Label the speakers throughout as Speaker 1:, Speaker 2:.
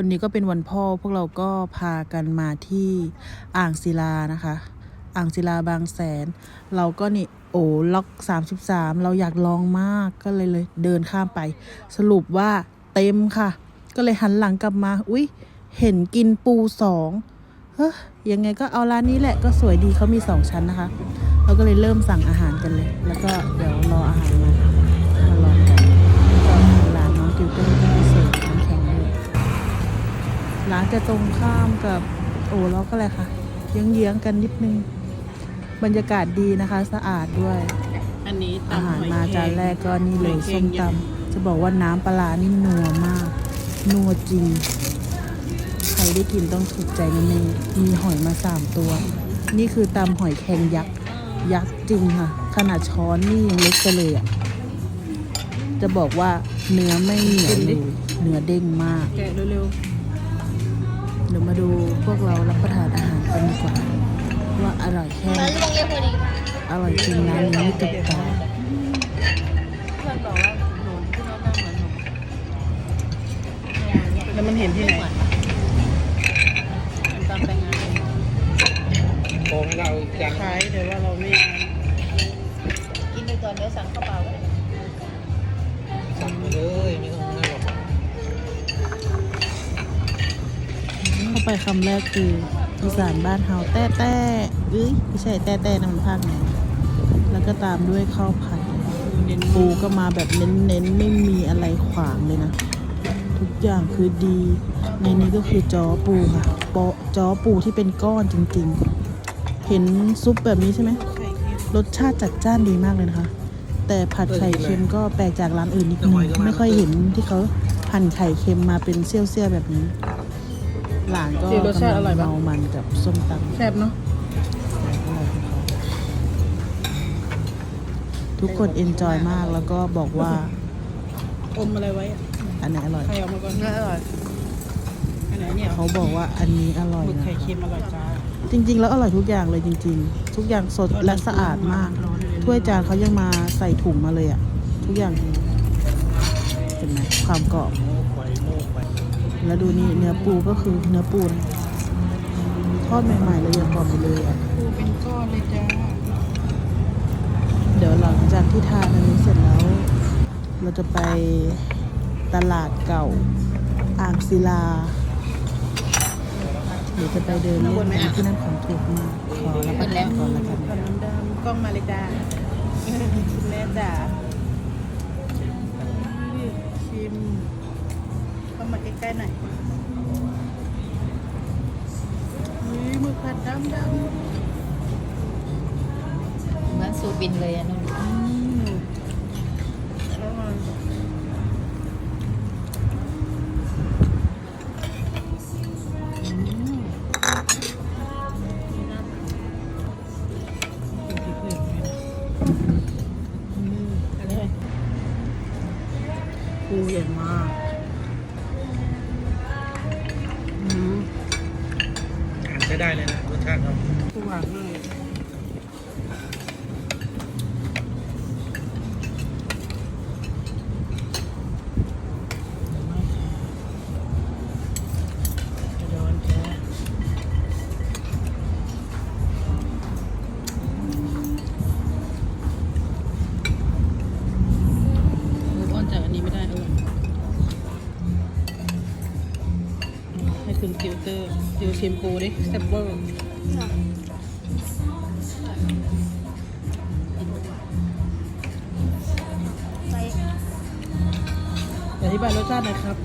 Speaker 1: วันนี้ก็เป็นวันพ่อพวกเราก็พากันมาที่อ่างศิลานะคะ อ่างศิลาบางแสน เราก็นี่โอ้ล็อก 33 เราอยากลองมากก็เลยเลยเดินข้ามไป สรุปว่าเต็มค่ะ ก็เลยหันหลังกลับมา อุ๊ย เห็นกินปูสองเฮ้ยยังไงก็เอาร้านนี้แหละก็สวยดีเขามีสองชั้นนะคะ เราก็เลยเริ่มสั่งอาหารกันเลย แล้วก็เดี๋ยว ร้านจะตรงข้ามกับโอ้แล้วก็อะไรคะเยื้องๆกันนิดนึง บรรยากาศดีนะคะ สะอาดด้วย
Speaker 2: อันนี้
Speaker 1: อา
Speaker 2: ตำ
Speaker 1: หาร
Speaker 2: หอย
Speaker 1: มา
Speaker 2: แคง
Speaker 1: จานแรกก็นี่เลย
Speaker 2: หอแค
Speaker 1: ส้
Speaker 2: ง
Speaker 1: ม
Speaker 2: เย
Speaker 1: ต
Speaker 2: อะำ
Speaker 1: จะบอกว่าน้ำปลาร้านี่นัวมาก นัวจริง ใครได้กินต้องถูกใจแน่ๆมีหอยมาสามตัว นี่คือตำหอยแครงยักษ์ยักษ์จริงค่ะ ขนาดช้อนนี่ยังเล็กไปเลยอะจะบอกว่าเนื้อไม่เหนียวเลยเนื้อเด้งมาก
Speaker 2: แกะเร็ว
Speaker 1: เดี๋ยวมาดูพวกเรารับประทานอาหารกันดีกว่า ว่าอร่อยแค่ไหนอร่อยจริงร้านนี้ไม่ตกตา
Speaker 2: ๆเพื่อนบอกว่าหนูที่น้องนั่งเหมือนหนูแล้วมันเห็นที่ไหนมันตามไปงาน
Speaker 3: โค้งเรายัง
Speaker 2: คล้ายแต่ว่าเราไม่
Speaker 4: กินไปก่อนเดี๋ยวสั่งข้าวเปล่าก็ได้
Speaker 3: สั่งไปเลย
Speaker 1: เข้าไปคำแรกคืออีสานบ้านเฮาแต้แต้เอ้ยไม่ใช่แต้แต้นะมันภาคไหนแล้วก็ตามด้วยข้าวผัดปูก็มาแบบเน้นๆ ไม่มีอะไรขวางเลยนะ ทุกอย่างคือดี ในนี้ก็คือจอปูค่ะปอจอปูที่เป็นก้อนจริงๆ เห็นซุปแบบนี้ใช่ไหม
Speaker 2: ไข่เค็ม
Speaker 1: รสชาติจัดจ้านดีมากเลยนะคะ แต่ผัดไข่เค็มก็แปลกจากร้านอื่นนิดนึงไม่ค่อยเห็นที่เขาหั่นไข่เค็มมาเป็นเซี่ยวๆแบบนี้ หลานก็กำลังเมามันกับส้มตำ
Speaker 2: แซ่บเนาะ
Speaker 1: ทุกคนเอนจอยมากแล้วก็บอกว่า
Speaker 2: อมอะไรไว้อะ
Speaker 1: อันไหนอร่อย
Speaker 2: ใครเอามาก่อนอร่อยอันไหนเนี่ย
Speaker 1: เขาบอกว่าอันนี้อร่อย
Speaker 2: หมึก
Speaker 1: นะ
Speaker 2: ไข่
Speaker 1: คะ
Speaker 2: เค็มอร่อยจ้า
Speaker 1: จริง ๆ แล้วอร่อยทุกอย่างเลยจริง ๆ ทุกอย่างสดและสะอาดมาก ถ้วยจานเขายังมาใส่ถุงมาเลยอะทุกอย่างเห็นไหมความกรอบ
Speaker 3: โม้ไฟโม้ไฟ
Speaker 1: แล้วดูนี่เนื้อปูก็คือเนื้อปูนะทอดใหม่ๆเลยยังกรอบอยู่เลยอะ
Speaker 2: ปูเป็นก้อนเลยจ้า
Speaker 1: เดี๋ยวหลังจากที่ทานอันนี้เสร็จแล้ว เราจะไปตลาดเก่าอ่างศิลาเดี๋ยวจะไปเดินเล่นกันที่นั่นของถูกมากขอรับประทานก่อนละกัน
Speaker 2: ขนมดำกล้องมาเลยจ้าคุณแม่จ๋าชิมเข้า มาใกล้ๆหน่อยอุ้ยหมึกผัดดำดำ
Speaker 4: เหมือนซูบินเลยอะนุ่น
Speaker 2: อืมอร่อยอืมอืมอันนี้เลยปูใหญ่มาก
Speaker 3: ได้เลยนะรสชาติเขา
Speaker 2: ปูหวานเลย ให้คุณติวเตอร์ติวชิมปูดิแซ่บเวอร์อธิบายรสชาติหน่อยครับ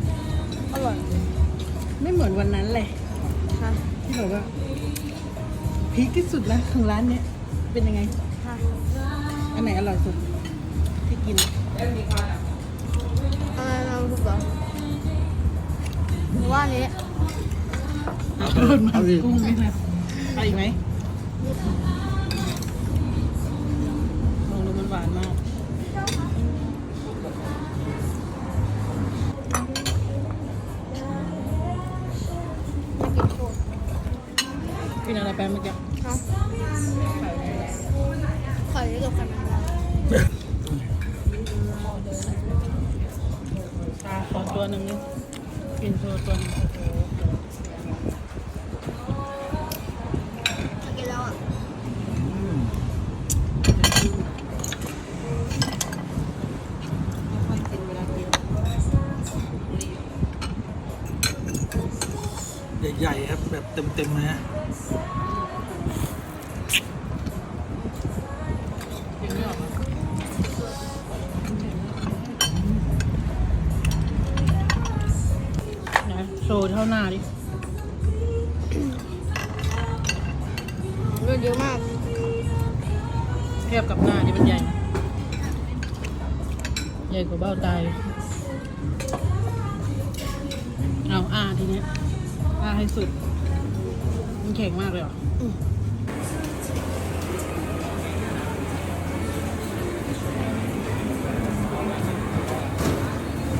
Speaker 2: อร่อย ไม่เหมือนวันนั้นเลยค่ะที่แบบว่าพีคที่สุดนะของร้านเนี้ยเป็นยังไงอันไหนอร่อยสุด ที่กิน
Speaker 5: อะไรเราถูกเหรอหรือว่าอันนี้
Speaker 2: เอาเพิ่มากุ้งนี่นะไปอีกไหมลองดูมันหวานมากกินอะไรไปเมื่อกี้
Speaker 5: ฮะไข่กับไข่แมงดา
Speaker 2: ตาขอตัวหนึ่งนึงกินโซตัวนี้
Speaker 5: กิ
Speaker 3: ใหญ่ๆครับแบบเต็มๆเลยฮะ
Speaker 2: กินไม่ออกนะโชว์เท่าหน้าดิ
Speaker 5: เลือดเยอะมาก
Speaker 2: เทียบกับหน้านี่มันใหญ่นะใหญ่กว่าเบ้าตาย เอาอ้าทีเนี้ย อ้าให้สุด มันแข็งมากเลยเหรออ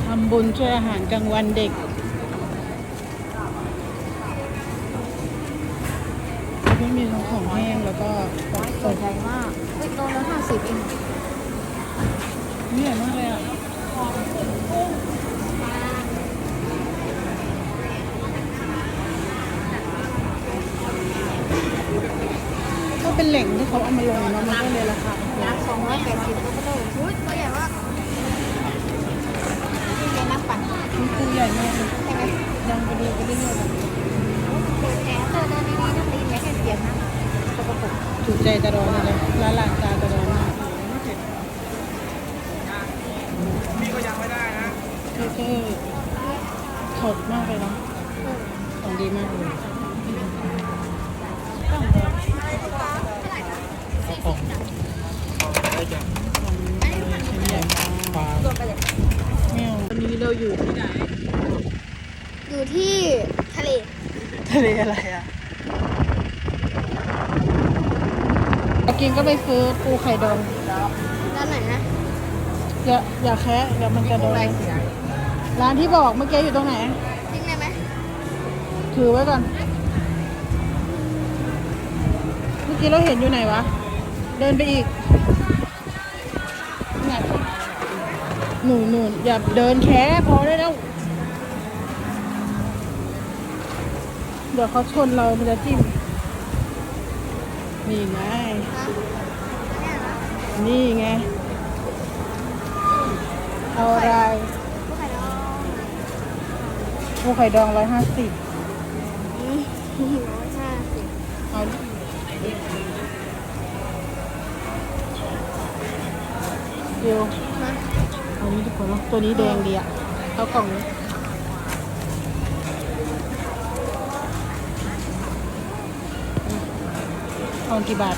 Speaker 2: ทำบุญช่วยอาหารกลางวันเด็กไม่มีทั้งของแห้งแล้วก็ของส
Speaker 5: ตัว
Speaker 2: ด
Speaker 5: ใหญ่มากเฮ้ยโลละห้าสิบเอง
Speaker 2: เนี่ยมากเลยอะ เป็นแหล่งที่เขาเอามาลงเนาะมันก็เลยราคาแพง
Speaker 5: สองร้อยแปดสิบก็ได้อุ้ยตัวใหญ่มากนี่เป็นน้ำปั่น
Speaker 2: มันคือใหญ่มากเลย
Speaker 5: ใช่ไหม
Speaker 2: ยังไปดูไปเรื่อยๆแบบ
Speaker 5: เปิดแอร์เปิดในนี้ต้องตีแค่แค่เปียกนะสกปรก
Speaker 2: ถูกใจตะรอนเลยร้านหลานตาตะรอนมาก
Speaker 3: นี่ก็ยังไม่ได้นะ
Speaker 2: คือคือสดมากเลยเนาะของดีมากเลย
Speaker 5: วมไปเลย
Speaker 2: แมววันนี้เราอยู่ที่ไหน
Speaker 5: อยู่ที่ทะเล
Speaker 2: ทะเลอะไรอะกินก็ไปซื้อปูไข่ดอง
Speaker 5: ร้านไหนนะ
Speaker 2: อย่าอย่าแคะเดี๋ยวมันจะโดนร้านที่บอกเมื่อกี้อยู่ตรงไหน
Speaker 5: ทิ้งได้ไหม
Speaker 2: ถือไว้ก่อน เมื่อกี้เราเห็นอยู่ไหนวะ เดินไปอีกเนี่ยหนูหนูอย่าเดินแค่พอได้แล้ว เดี๋ยวเขาชนเรามันจะจิ้ม นี่ไง
Speaker 5: ฮะเนี่ยนะ
Speaker 2: นี่ไง เอาอะไร
Speaker 5: พวกไข่ดอง
Speaker 2: ปูไข่ดองร้อยห้าสิบ
Speaker 5: อืมร้อยห้าสิบ
Speaker 2: เอาดิ เดี๋ยวเอานี้ดีกว่าเนาะตัวนี้แดงดีอะเอากล่องนี้เองกี่บาท